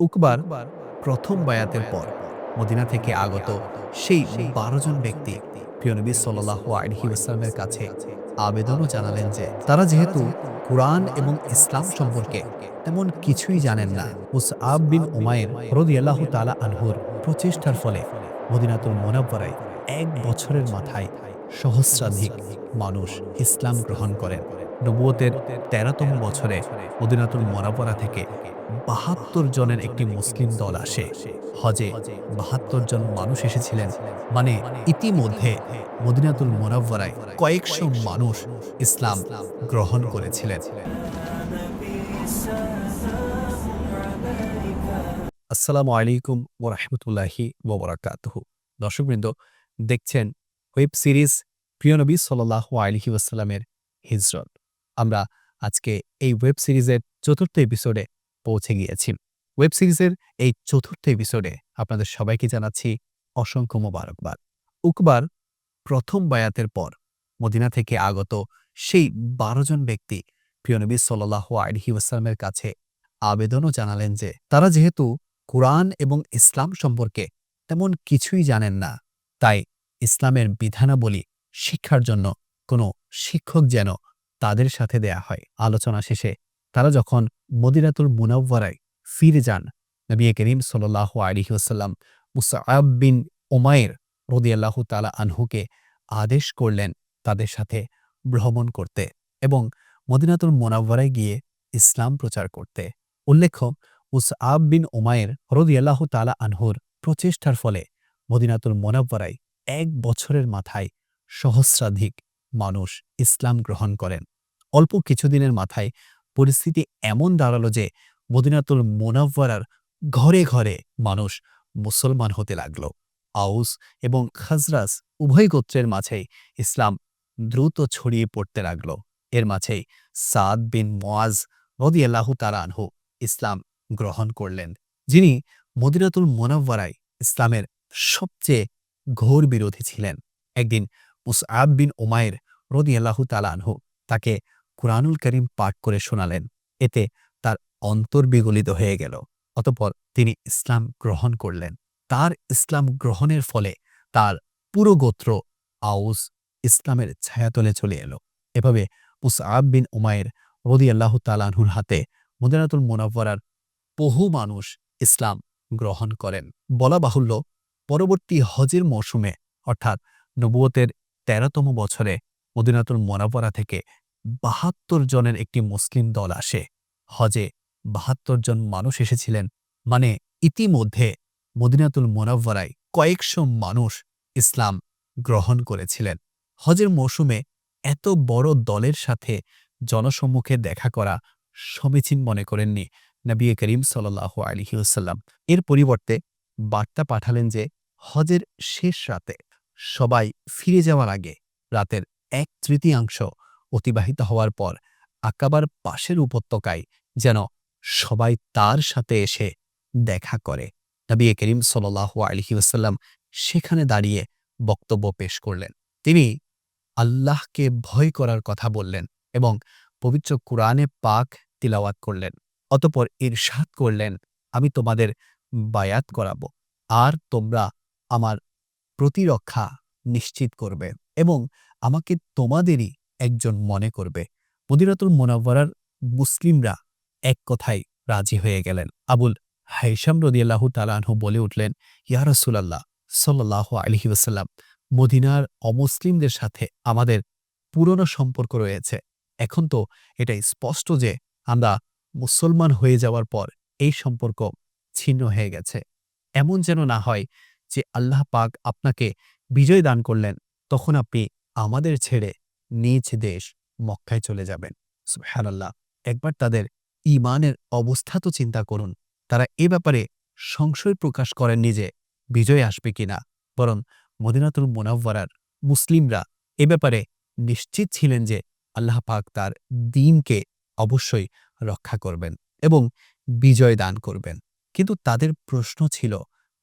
উকবার প্রথম বায়াতের পর মদিনা থেকে আগত সেই বারো জন ব্যক্তি প্রিয়নবী সাল্লাহ আলহি ইসলামের কাছে আবেদনও জানালেন যে তারা যেহেতু কোরআন এবং ইসলাম সম্পর্কে তেমন কিছুই জানেন না উসআব বিন উমায়ের রদিয়াল্লাহ তালা আনহুর প্রচেষ্টার ফলে মদিনাতুল মোনাব্বরায় এক বছরের মাথায় সহস্রাধিক মানুষ ইসলাম গ্রহণ করেন। নবুয়তের তেরোতম বছরে মদিনাতুল মোনাব্বরা থেকে বাহাত্তর জনের একটি মুসলিম দল আসে। হজে বাহাত্তর জন মানুষ এসেছিলেন। মানে ইতিমধ্যে মদিনাতুল মোনাব্বরায় কয়েকশো মানুষ ইসলাম গ্রহণ করেছিলেন। আসসালামু আলাইকুম ওরহমতুল্লাহি ওবরাকাতহু দর্শকবৃন্দ, দেখছেন ওয়েব সিরিজ প্রিয়নবী সাল্লাহ আলহি ওয়াসাল্লামের হিজরত। আমরা আজকে এই ওয়েব সিরিজের চতুর্থ এপিসোডে পৌঁছে গিয়েছি। ওয়েব সিরিজের এই চতুর্থ এপিসোডে আপনাদের সবাইকে জানাচ্ছি অসংখ্য মোবারকবাদ। উকবার প্রথম বায়াতের পর মদিনা থেকে আগত সেই বারো জন ব্যক্তি প্রিয়নবী সাল্লাহ আলহি ওয়াসাল্লামের কাছে আবেদনও জানালেন যে তারা যেহেতু কোরআন এবং ইসলাম সম্পর্কে তেমন কিছুই জানেন না, তাই ইসলামের বিধানাবলী শিক্ষার জন্য কোনো শিক্ষক যেন তাদের সাথে দেয়া হয়। আলোচনা শেষে তারা যখন মদিরাতুল মুনাওয়ারায় ফিরে যান, নবী করিম সাল্লাহ আলিহি ওসাল্লাম মুসাআব বিন ওমায়ের রদিয়াল্লাহ তালা আনহুকে আদেশ করলেন তাদের সাথে ভ্রমণ করতে এবং মদিনাতুল মোনাব্বরায় গিয়ে ইসলাম প্রচার করতে। উল্লেখ্য উসআব বিন ওমায়ের রদিয়াল্লাহ তালা আনহুর প্রচেষ্টার ফলে মদিনাতুল মোনাব্বরায় এক বছরের মাথায় সহস্রাধিক মানুষ ইসলাম গ্রহণ করেন। অল্প কিছুদিনের মাথায় পরিস্থিতি এমন দাঁড়াল যে মদিনাতুল মোনাব্বরার ঘরে ঘরে মানুষ মুসলমান হতে লাগল। আউস এবং খাজরাস উভয় গোত্রের মাঝেই ইসলাম দ্রুত ছড়িয়ে পড়তে লাগল। এর মাঝেই সাদ বিন মোয়াজ রদিয়াল্লাহু তারা আনহু ইসলাম গ্রহণ করলেন, যিনি মদিনাতুল মোনাব্বরায় ইসলামের সবচেয়ে ঘোর বিরোধী ছিলেন। একদিন মুসআব বিন ওমায়ের রদিয়াল্লাহু তালা আনহু তাকে কুরআনুল করিম পাঠ করে শোনালেন। এতে তার অন্তর বিগলিত হয়ে গেল। অতপর তিনি ইসলাম গ্রহণ করলেন। তার ইসলাম গ্রহণের ফলে তার পুরো গোত্র আউস ইসলামের ছায়াতলে চলে এলো। এভাবে মুসআব বিন উমায়ের রদি আল্লাহ তালানহুর হাতে মদিনাতুল মোনাব্বরার বহু মানুষ ইসলাম গ্রহণ করেন। বলা বাহুল্য পরবর্তী হজের মৌসুমে অর্থাৎ নবুয়তের তেরোতম বছরে মদিনাতুল মোনাব্বরা থেকে বাহাত্তর জনের একটি মুসলিম দল আসে। হজে বাহাত্তর জন মানুষ এসেছিলেন। মানে ইতিমধ্যে মদিনাতুল মোনাব্বরায় কয়েকশো মানুষ ইসলাম গ্রহণ করেছিলেন। হজের মৌসুমে এত বড় দলের সাথে জনসম্মুখে দেখা করা সমীচীন মনে করেননি নবী করিম সাল্লাহ আলহিউসাল্লাম এর পরিবর্তে বার্তা পাঠালেন যে হজের শেষ রাতে সবাই ফিরে যাওয়ার আগে রাতের এক তৃতীয়াংশ অতিবাহিত হওয়ার পর আকাবার পাশের উপত্যকায় যেন সবাই তার সাথে এসে দেখা করে। নবী করিম সাল্লাহ আলহিউসাল্লাম সেখানে দাঁড়িয়ে বক্তব্য পেশ করলেন। তিনি আল্লাহকে ভয় করার কথা বললেন এবং পবিত্র কুরআনে পাক তিলাওয়াত করলেন। অতপর ইরশাদ করলেন, আমি তোমাদের বায়াত করাব। আর তোমরা আমার প্রতিরক্ষা নিশ্চিত করবে এবং আমাকে তোমাদেরই একজন মনে করবে। মদিরাতুল মোনাব্বরার মুসলিমরা এক কথায় রাজি হয়ে গেলেন। আবুল হাইসাম রদিয়াল্লাহু তালাহু বলে উঠলেন, ইয়া রসুলাল্লাহ সাল্লাহ আলহি ওসাল্লাম মদিনার অমুসলিমদের সাথে আমাদের পুরনো সম্পর্ক রয়েছে। এখন তো এটাই স্পষ্ট যে আমরা মুসলমান হয়ে যাওয়ার পর এই সম্পর্ক ছিন্ন হয়ে গেছে। এমন যেন না হয় যে আল্লাহ পাক আপনাকে বিজয় দান করলেন, তখন আপনি আমাদের ছেড়ে নিজ দেশ মক্কায় চলে যাবেন। সুহানাল্লাহ একবার তাদের ইমানের অবস্থা তো চিন্তা করুন। তারা এ ব্যাপারে সংশয় প্রকাশ করেননি যে বিজয় আসবে কিনা। বরং মদিনাতুল মোনাব্বরার মুসলিমরা এ ব্যাপারে নিশ্চিত ছিলেন যে আল্লাহ পাক তার দিনকে অবশ্যই রক্ষা করবেন এবং বিজয় দান করবেন। কিন্তু তাদের প্রশ্ন ছিল,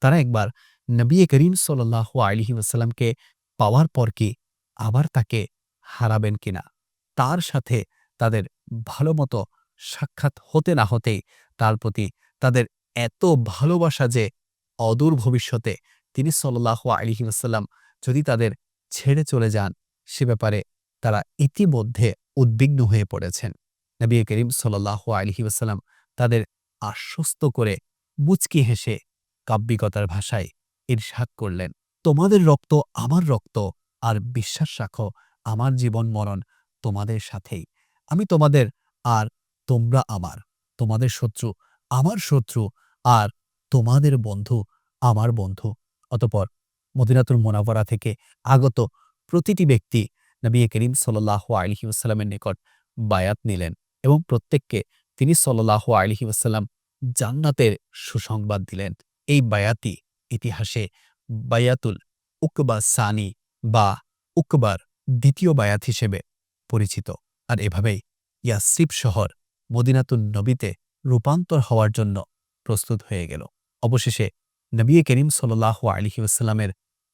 তারা একবার নবী করিম সাল্লাহ আলহি ওসাল্লামকে পাওয়ার পর কি আবার তাকে হারাবেন কিনা তার সাথে তাদের ভালো মতো সাক্ষাৎ হতে না হতেই তার প্রতি তাদের এত ভালোবাসা যে অদূর ভবিষ্যতে তিনি সল্লাহ আলিহি ওসাল্লাম যদি তাদের ছেড়ে চলে যান, সে ব্যাপারে তারা ইতিমধ্যে উদ্বিগ্ন হয়ে পড়েছেন। নবী করিম সল্লাহ আলিহি ওসাল্লাম তাদের আশ্বস্ত করে মুচকি হেসে কাব্যিকতার ভাষায় ইরশাদ করলেন, তোমাদের রক্ত আমার রক্ত, আর বিশ্বাস রাখো, আমার জীবন মরণ তোমাদের সাথেই। আমি তোমাদের, আর তোমরা আমার, তোমাদের শত্রু, আমার শত্রু, আর তোমাদের বন্ধু, আমার বন্ধু। অতপর মদিনাতুল মোনাভরা থেকে আগত প্রতিটি ব্যক্তি নবী করিম সাল্লাহ আলহি ওসাল্লামের নিকট বায়াত নিলেন এবং প্রত্যেককে তিনি সাল্লাহ আলহি ওসাল্লাম জান্নাতের সুসংবাদ দিলেন। এই বায়াতি ইতিহাসে বায়াতুল উকবা সানি বা উকবার দ্বিতীয় বায়াত হিসেবে পরিচিত। আর এভাবেই ইয়াসিব শহর মদিনাতুল নবীতে রূপান্তর হওয়ার জন্য প্রস্তুত হয়ে গেল। অবশেষে নবী করিম সাল্লাহ আলহি ওসাল্লামের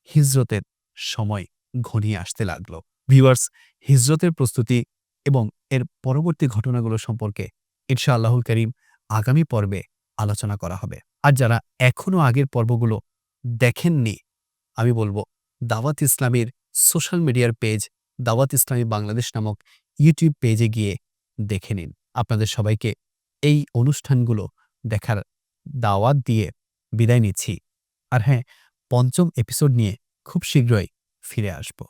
হিজরতের সময় ঘনিয়ে আসতে লাগল। ভিউয়ার্স, হিজরতের প্রস্তুতি এবং এর পরবর্তী ঘটনাগুলো সম্পর্কে ইরশা আল্লাহুল করিম আগামী পর্বে আলোচনা করা হবে। আর যারা এখনও আগের পর্বগুলো দেখেননি, আমি বলব দাওয়াত ইসলামীর সোশ্যাল মিডিয়ার পেজ দাওয়াত ইসলামী বাংলাদেশ নামক ইউটিউব পেজে গিয়ে দেখে নিন। আপনাদের সবাইকে এই অনুষ্ঠানগুলো দেখার দাওয়াত দিয়ে বিদায় নিচ্ছি। আর হ্যাঁ পঞ্চম এপিসোড নিয়ে খুব শীঘ্রই ফিরে আসব।